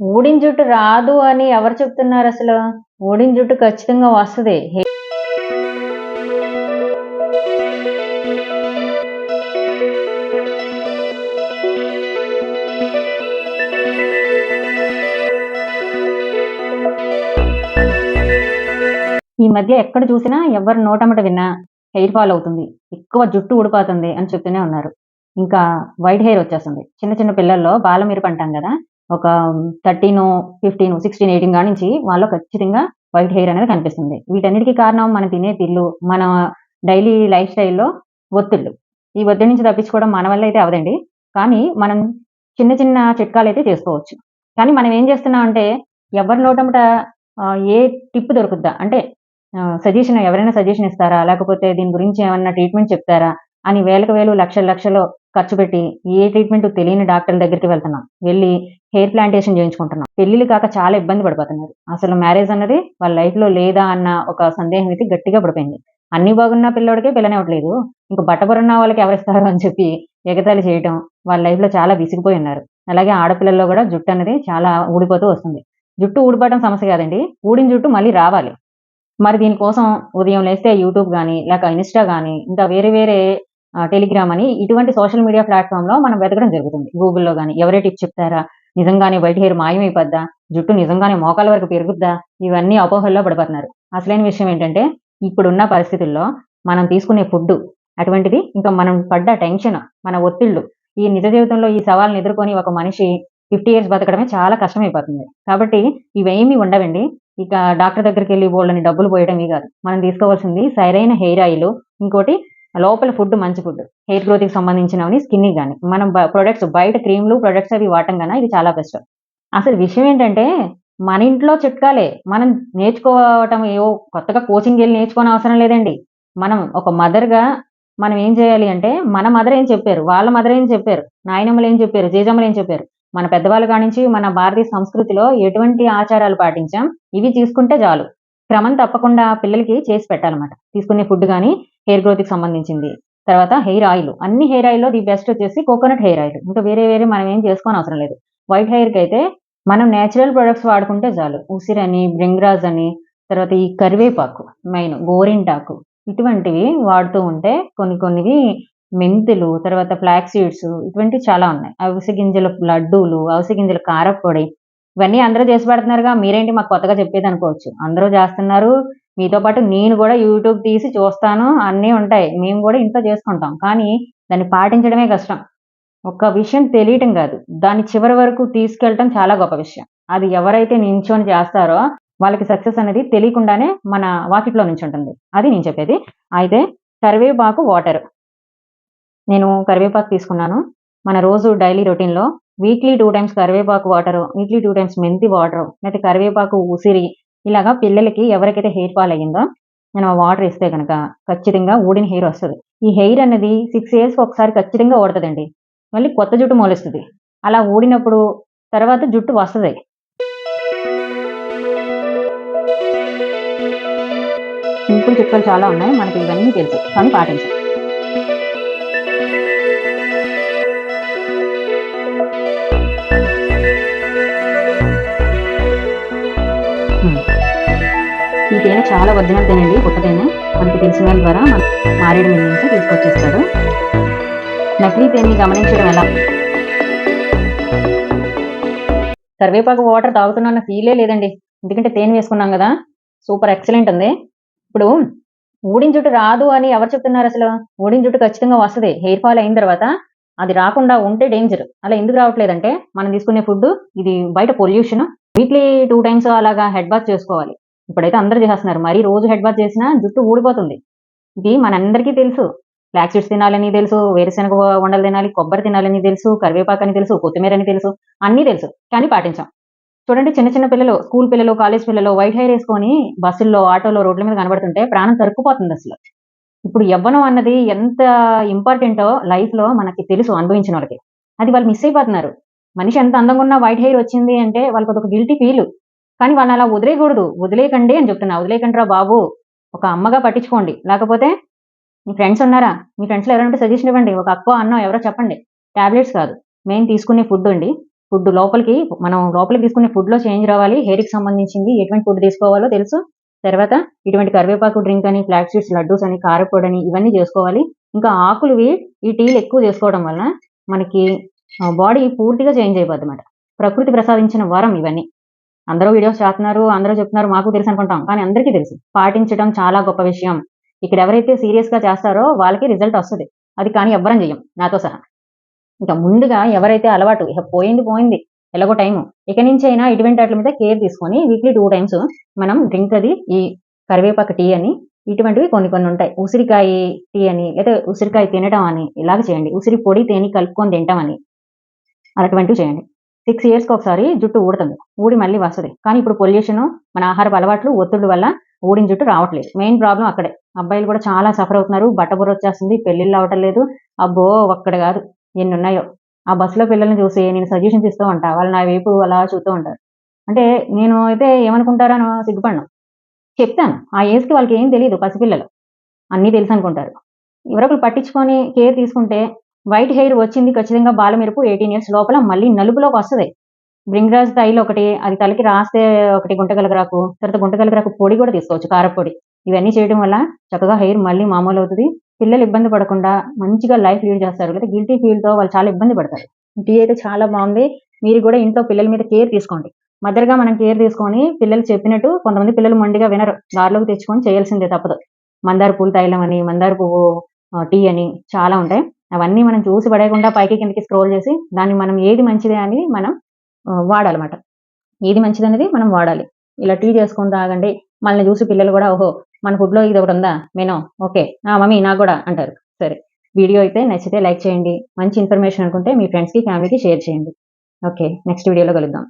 ఊడిన జుట్టు రాదు అని ఎవరు చెప్తున్నారు అసలు? ఊడిన జుట్టు ఖచ్చితంగా వస్తుంది. ఈ మధ్య ఎక్కడ చూసినా ఎవరు నోటమట విన్నా హెయిర్ ఫాల్ అవుతుంది ఎక్కువ జుట్టు ఊడిపోతుంది అని చెప్తూనే ఉన్నారు. ఇంకా వైట్ హెయిర్ వచ్చేస్తుంది. చిన్న చిన్న పిల్లల్లో బాలమిరప అంటాం కదా ఒక థర్టీన్ ఫిఫ్టీన్ సిక్స్టీన్ ఎయిటీన్ కాడి నుంచి వాళ్ళు ఖచ్చితంగా వైట్ హెయిర్ అనేది కనిపిస్తుంది. వీటన్నిటికీ కారణం మనం తినే తిల్లు మన డైలీ లైఫ్ స్టైల్లో ఒత్తిళ్ళు. ఈ ఒత్తిడి నుంచి తప్పించుకోవడం మన వల్ల అయితే అవదండి కానీ మనం చిన్న చిన్న చిట్కాలు అయితే చేసుకోవచ్చు. కానీ మనం ఏం చేస్తున్నాం అంటే ఎవరి నోటమట ఏ టిప్ దొరుకుద్దా? అంటే సజెషన్ ఎవరైనా సజెషన్ ఇస్తారా? లేకపోతే దీని గురించి ఏమన్నా ట్రీట్మెంట్ చెప్తారా? అని వేలకు వేలు లక్షల లక్షలు ఖర్చు పెట్టి ఏ ట్రీట్మెంట్ తెలియని డాక్టర్ల దగ్గరికి వెళ్తున్నాం. వెళ్ళి హెయిర్ ప్లాంటేషన్ చేయించుకుంటున్నాం. పెళ్ళిళ్ళు కాక చాలా ఇబ్బంది పడిపోతున్నారు. అసలు మ్యారేజ్ అన్నది వాళ్ళ లైఫ్లో లేదా అన్న ఒక సందేహం అయితే గట్టిగా పడిపోయింది. అన్ని బాగున్న పిల్లోడికే పిల్లనివ్వట్లేదు ఇంకా బట్టబరున్న వాళ్ళకి ఎవరిస్తారు అని చెప్పి ఎగతాళి చేయటం వాళ్ళ లైఫ్లో చాలా విసిగిపోయి ఉన్నారు. అలాగే ఆడపిల్లల్లో కూడా జుట్టు అనేది చాలా ఊడిపోతూ వస్తుంది. జుట్టు ఊడిపోవడం సమస్య కాదండి. ఊడిన జుట్టు మళ్ళీ రావాలి. మరి దీనికోసం ఉదయం లేస్తే యూట్యూబ్ కానీ లేక ఇన్స్టా కానీ ఇంకా వేరే వేరే టెలిగ్రామ్ అని ఇటువంటి సోషల్ మీడియా ప్లాట్ఫామ్లో మనం వెతకడం జరుగుతుంది. గూగుల్లో కానీ ఎవరే టిప్ చెప్తారా? నిజంగానే వైట్ హెయిర్ మాయమైపోద్దా? జుట్టు నిజంగానే మోకాల వరకు పెరుగుద్దా? ఇవన్నీ అపోహల్లో పడిపోతున్నారు. అసలైన విషయం ఏంటంటే ఇప్పుడున్న పరిస్థితుల్లో మనం తీసుకునే ఫుడ్ అటువంటిది ఇంకా మనం పడ్డ టెన్షన్ మన ఒత్తిళ్ళు ఈ నిజ జీవితంలో ఈ సవాళ్ళని ఎదుర్కొని ఒక మనిషి ఫిఫ్టీ ఇయర్స్ బతకడమే చాలా కష్టమైపోతుంది. కాబట్టి ఇవేమీ ఉండవండి. ఇక డాక్టర్ దగ్గరికి వెళ్ళి వాళ్ళని డబ్బులు పోయడం ఇవి కాదు. మనం తీసుకోవాల్సింది సరైన హెయిర్ ఆయిల్ ఇంకోటి లోపల ఫుడ్ మంచి ఫుడ్ హెయిర్ గ్రోత్కి సంబంధించినవి స్కిన్ని కానీ మనం ప్రొడక్ట్స్ బయట క్రీమ్లు ప్రొడక్ట్స్ అవి వాడటం కన్నా ఇది చాలా బెస్ట్ అసలు విషయం ఏంటంటే మన ఇంట్లో చిట్కాలే. మనం నేర్చుకోవటం ఏవో కొత్తగా కోచింగ్ వెళ్ళి నేర్చుకోని అవసరం లేదండి. మనం ఒక మదర్గా మనం ఏం చేయాలి అంటే మన మదర్ ఏం చెప్పారు వాళ్ళ మదర్ ఏం చెప్పారు నాయనమ్మలు ఏం చెప్పారు జేజమ్మలు ఏం చెప్పారు. మన పెద్దవాళ్ళ కానించి మన భారతీయ సంస్కృతిలో ఎటువంటి ఆచారాలు పాటించాం ఇవి తీసుకుంటే చాలు. క్రమం తప్పకుండా పిల్లలకి చేసి పెట్టాలన్నమాట. తీసుకునే ఫుడ్ కానీ హెయిర్ గ్రోత్కి సంబంధించింది. తర్వాత హెయిర్ ఆయిల్. అన్ని హెయిర్ ఆయిల్లో ది బెస్ట్ వచ్చేసి కోకోనట్ హెయిర్ ఆయిల్. ఇంకా వేరే వేరే మనం ఏం చేసుకోని అవసరం లేదు. వైట్ హెయిర్కి అయితే మనం నేచురల్ ప్రొడక్ట్స్ వాడుకుంటే చాలు. ఉసిరని బ్రింగ్రాజ్ అని తర్వాత ఈ కరివేపాకు మెయిన్ గోరింటాకు ఇటువంటివి వాడుతూ ఉంటే కొన్ని కొన్నివి మెంతులు తర్వాత ఫ్లాక్ సీడ్స్ ఇటువంటివి చాలా ఉన్నాయి. అవిసె గింజల లడ్డూలు అవిసె గింజల కారపొడి ఇవన్నీ అందరూ చేసి పెడుతున్నారుగా మీరేంటి మాకు కొత్తగా చెప్పేది అనుకోవచ్చు. అందరూ చేస్తున్నారు. మీతో పాటు నేను కూడా యూట్యూబ్ తీసి చూస్తాను. అన్నీ ఉంటాయి. మేము కూడా ఇంట్లో చేసుకుంటాం. కానీ దాన్ని పాటించడమే కష్టం. ఒక విషయం తెలియటం కాదు. దాన్ని చివరి వరకు తీసుకెళ్ళటం చాలా గొప్ప విషయం. అది ఎవరైతే నించొని చేస్తారో వాళ్ళకి సక్సెస్ అనేది తెలియకుండానే మన వాకిట్లో నుంచి ఉంటుంది అది నేను చెప్పేది. అయితే కరివేపాకు వాటర్. నేను కరివేపాకు తీసుకున్నాను. మన రోజు డైలీ రొటీన్లో వీక్లీ టూ టైమ్స్ కరివేపాకు వాటర్ వీక్లీ టూ టైమ్స్ మెంతి వాటర్ లేకపోతే కరివేపాకు ఉసిరి ఇలాగా పిల్లలకి ఎవరికైతే హెయిర్ ఫాల్ అయ్యిందో మనం ఆ వాటర్ ఇస్తే కనుక ఖచ్చితంగా ఊడిన హెయిర్ వస్తుంది. ఈ హెయిర్ అనేది సిక్స్ ఇయర్స్కి ఒకసారి ఖచ్చితంగా ఓడుతుందండి మళ్ళీ కొత్త జుట్టు మొలుస్తుంది. అలా ఊడినప్పుడు తర్వాత జుట్టు వస్తుంది. సింపుల్ చిట్కాలు చాలా ఉన్నాయి. మనకి ఇవన్నీ తెలుసు. కానీ పాటించాలి ఈ తేనె చాలా ఒరిజినల్ తేనండి కొత్త తేనె మనకి తెలిసిన వాళ్ళ ద్వారా మన మారేడు మిల్లి నుంచి తీసుకొచ్చేస్తాడు. నకిలీ తేనెని గమనించడం ఎలా? కరివేపాకు వాటర్ తాగుతున్నా ఫీలే లేదండి. ఎందుకంటే తేనె వేసుకున్నాం కదా. సూపర్ ఎక్సలెంట్ ఉంది. ఇప్పుడు ఊడిన జుట్టు రాదు అని ఎవరు చెప్తున్నారు అసలు? ఊడిన జుట్టు ఖచ్చితంగా వస్తుంది. హెయిర్ ఫాల్ అయిన తర్వాత అది రాకుండా ఉంటే డేంజర్. అలా ఎందుకు రావట్లేదంటే మనం తీసుకునే ఫుడ్ ఇది బయట పొల్యూషన్. వీక్లీ టూ టైమ్స్ అలాగా హెడ్ బాత్ చేసుకోవాలి. ఇప్పుడైతే అందరూ చేస్తున్నారు మరీ రోజు హెడ్ బాత్ చేసినా జుట్టు ఊడిపోతుంది. ఇది మనందరికీ తెలుసు. ఫ్లాక్ సీడ్స్ తినాలని తెలుసు వేరుశనగ వండలు తినాలి కొబ్బరి తినాలని తెలుసు కరివేపాకు అని తెలుసు కొత్తిమీర అని తెలుసు అన్నీ తెలుసు. కానీ పాటించాం. చూడండి చిన్న చిన్న పిల్లలు స్కూల్ పిల్లలు కాలేజ్ పిల్లలు వైట్ హెయిర్ వేసుకొని బస్సుల్లో ఆటోలో రోడ్ల మీద కనబడుతుంటే ప్రాణం తరుక్కుపోతుంది అసలు. ఇప్పుడు యవ్వనం అన్నది ఎంత ఇంపార్టెంటో లైఫ్లో మనకి తెలుసు అనుభవించిన వాళ్ళకి. అది వాళ్ళు మిస్ అయిపోతున్నారు. మనిషి ఎంత అందంగా ఉన్నా వైట్ హెయిర్ వచ్చింది అంటే వాళ్ళకి అదొక గిల్టీ ఫీల్ కానీ వాళ్ళని అలా వదిలేయకూడదు. వదిలేయకండి అని చెప్తున్నా. వదిలేయకండి రా బాబు. ఒక అమ్మగా పట్టించుకోండి. లేకపోతే మీ ఫ్రెండ్స్ ఉన్నారా? మీ ఫ్రెండ్స్లో ఎవరంటే సజెషన్ ఇవ్వండి. ఒక అక్క అన్న ఎవరో చెప్పండి. టాబ్లెట్స్ కాదు. మెయిన్ తీసుకునే ఫుడ్ అండి. ఫుడ్ లోపలికి మనం లోపలికి తీసుకునే ఫుడ్లో చేంజ్ రావాలి. హెయిర్కి సంబంధించింది ఎటువంటి ఫుడ్ తీసుకోవాలో తెలుసు. తర్వాత ఇటువంటి కరివేపాకు డ్రింక్ అని ఫ్లాక్ సీడ్స్ లడ్డూస్ అని కారపొడి అని ఇవన్నీ చేసుకోవాలి. ఇంకా ఆకులువి ఈ టీలు ఎక్కువ చేసుకోవడం వలన మనకి బాడీ పూర్తిగా చేంజ్ అయిపోద్ది ప్రకృతి ప్రసాదించిన వరం ఇవన్నీ. అందరూ వీడియోస్ చేస్తున్నారు అందరూ చెప్తున్నారు మాకు తెలుసు అనుకుంటాం. కానీ అందరికీ తెలుసు. పాటించడం చాలా గొప్ప విషయం. ఇక్కడ ఎవరైతే సీరియస్గా చేస్తారో వాళ్ళకి రిజల్ట్ వస్తుంది. అది కానీ ఎవ్వరం చెయ్యం. నాతో సహా. ఇంకా ముందుగా ఎవరైతే అలవాటు ఇక పోయింది పోయింది. ఎలాగో టైము. ఇక నుంచి అయినా ఇటువంటి వాటి మీద కేర్ తీసుకొని వీక్లీ టూ టైమ్స్ మనం డ్రింక్ అది ఈ కరివేపాకు టీ అని ఇటువంటివి కొన్ని కొన్ని ఉంటాయి. ఉసిరికాయ టీ అని లేదా ఉసిరికాయ తినడం అని ఇలాగ చేయండి. ఉసిరి పొడి తేని కలుపుకొని తింటాం అని అటువంటివి చేయండి. సిక్స్ ఇయర్స్కి ఒకసారి జుట్టు ఊడుతుంది ఊడి మళ్ళీ వస్తుంది. కానీ ఇప్పుడు పొల్యూషన్ మన ఆహారపు అలవాట్లు ఒత్తిడి వల్ల ఊడిన జుట్టు రావట్లేదు. మెయిన్ ప్రాబ్లం అక్కడే. అబ్బాయిలు కూడా చాలా సఫర్ అవుతున్నారు. బట్టబుర్ర వచ్చేస్తుంది. పెళ్ళిళ్ళు అవటం లేదు. అబ్బో ఒక్కడ కాదు. ఎన్ని ఉన్నాయో. ఆ బస్సులో పిల్లల్ని చూసి నేను సజెషన్స్ ఇస్తూ ఉంటా. వాళ్ళు నా వైపు అలా చూస్తూ ఉంటారు. అంటే నేను అయితే ఏమనుకుంటారని సిగ్గుపడను. చెప్తాను. ఆ ఏజ్కి వాళ్ళకి ఏం తెలియదు పసిపిల్లలు. అన్నీ తెలుసు అనుకుంటారు. ఎవరొకరు పట్టించుకొని కేర్ తీసుకుంటే వైట్ హెయిర్ వచ్చింది ఖచ్చితంగా బాలమెరుపు ఎయిటీన్ ఇయర్స్ లోపల మళ్ళీ నలుపులోకి వస్తుంది. బ్రింగ్రాజ్ తైలు ఒకటి అది తలకి రాస్తే ఒకటి గుంటగలగరాకు తర్వాత గుంటగలగరాకు పొడి కూడా తీసుకోవచ్చు కారపొడి ఇవన్నీ చేయడం వల్ల చక్కగా హెయిర్ మళ్ళీ మామూలు అవుతుంది. పిల్లలు ఇబ్బంది పడకుండా మంచిగా లైఫ్ లీడ్ చేస్తారు. లేదా గిల్టీ ఫీల్తో వాళ్ళు చాలా ఇబ్బంది పడతారు. టీ అయితే చాలా బాగుంది. మీరు కూడా ఇంట్లో పిల్లల మీద కేర్ తీసుకోండి. మదర్గా మనం కేర్ తీసుకొని పిల్లలు చెప్పినట్టు కొంతమంది పిల్లలు మొండిగా వినరు. దారిలోకి తెచ్చుకొని చేయాల్సిందే తప్పదు. మందార పూల తైలం అని మందార పువ్వు టీ అని చాలా ఉంటాయి. అవన్నీ మనం చూసి పడేయకుండా పైకి కిందకి స్క్రోల్ చేసి దాన్ని మనం ఏది మంచిది అనేది మనం వాడాలన్నమాట. ఏది మంచిది అనేది మనం వాడాలి. ఇలా టీ చేసుకొని తాగండి మనల్ని చూసి పిల్లలు కూడా ఓహో మన ఫుడ్లో లో ఇది ఒకటి ఉందా? మెనో? ఓకే. నా మమ్మీ నాకు కూడా అంటారు. సరే. వీడియో అయితే నచ్చితే లైక్ చేయండి. మంచి ఇన్ఫర్మేషన్ అనుకుంటే మీ ఫ్రెండ్స్కి ఫ్యామిలీకి షేర్ చేయండి. ఓకే. నెక్స్ట్ వీడియోలో కలుద్దాం.